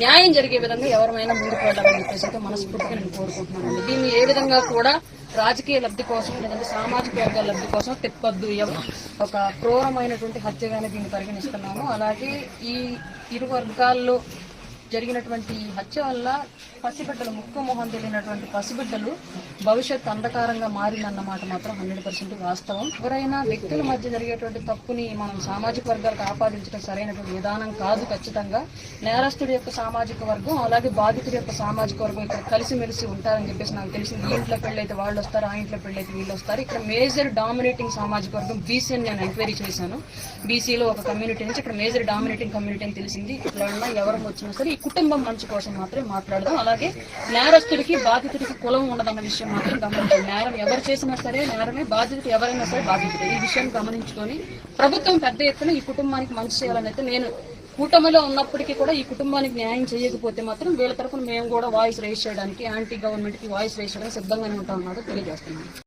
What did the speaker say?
న్యాయం జరిగే విధంగా ఎవరైనా ముందుకు వెళ్ళాలని చెప్పేసి అయితే మనస్ఫూర్తిగా నేను కోరుకుంటున్నాను దీన్ని ఏ విధంగా కూడా రాజకీయ లబ్ధి కోసం లేదంటే సామాజిక వర్గాల లబ్ధి కోసం తిప్పద్దు. ఒక క్రూరమైనటువంటి హత్యగానే దీన్ని పరిగణిస్తున్నాము. అలాగే ఈ ఇరు వర్గాల్లో జరిగినటువంటి హత్య వల్ల పసిబిడ్డలు ముక్కు మొహం తెలియనటువంటి పసిబిడ్డలు భవిష్యత్ అంధకారంగా మారిందన్నమాట మాత్రం హండ్రెడ్ పర్సెంట్ వాస్తవం. ఎవరైనా వ్యక్తుల మధ్య జరిగేటువంటి తప్పుని మనం సామాజిక వర్గాలకు ఆపాదించడం సరైనటువంటి విధానం కాదు ఖచ్చితంగా. నేరస్తుడి యొక్క సామాజిక వర్గం అలాగే బాధితుడి యొక్క సామాజిక వర్గం ఇక్కడ కలిసిమెలిసి ఉంటారని చెప్పేసి నాకు తెలిసింది. ఈ ఇంట్లో పెళ్ళైతే వాళ్ళు వస్తారు ఆ ఇంట్లో పెళ్ళైతే వీళ్ళు వస్తారు. ఇక్కడ మేజర్ డామినేటింగ్ సామాజిక వర్గం బీసీని నేను ఎంక్వైరీ చేశాను. బీసీలో ఒక కమ్యూనిటీ నుంచి ఇక్కడ మేజర్ డామినేటింగ్ కమ్యూనిటీ అని తెలిసింది. ఎవరైనా ఎవరు వచ్చినా సరే కుటుంబం మంచి కోసం మాత్రమే మాట్లాడదాం. అలాగే నేరస్తుడికి బాధితుడికి కులం ఉండదన్న విషయం మాత్రం గమనించాలి నేరం ఎవరు చేసినా సరే నేరమే బాధితుడు ఎవరైనా సరే బాధితుడు. ఈ విషయం గమనించుకొని ప్రభుత్వం పెద్ద ఎత్తున ఈ కుటుంబానికి మంచి చేయాలని అయితే నేను కూటమిలో ఉన్నప్పటికీ కూడా ఈ కుటుంబానికి న్యాయం చేయకపోతే మాత్రం వీళ్ళ తరఫున మేము కూడా వాయిస్ రేస్ చేయడానికి యాంటీ గవర్నమెంట్కి వాయిస్ రేస్ చేయడానికి సిద్ధంగానే ఉంటామన్నమాట తెలియజేస్తున్నాను.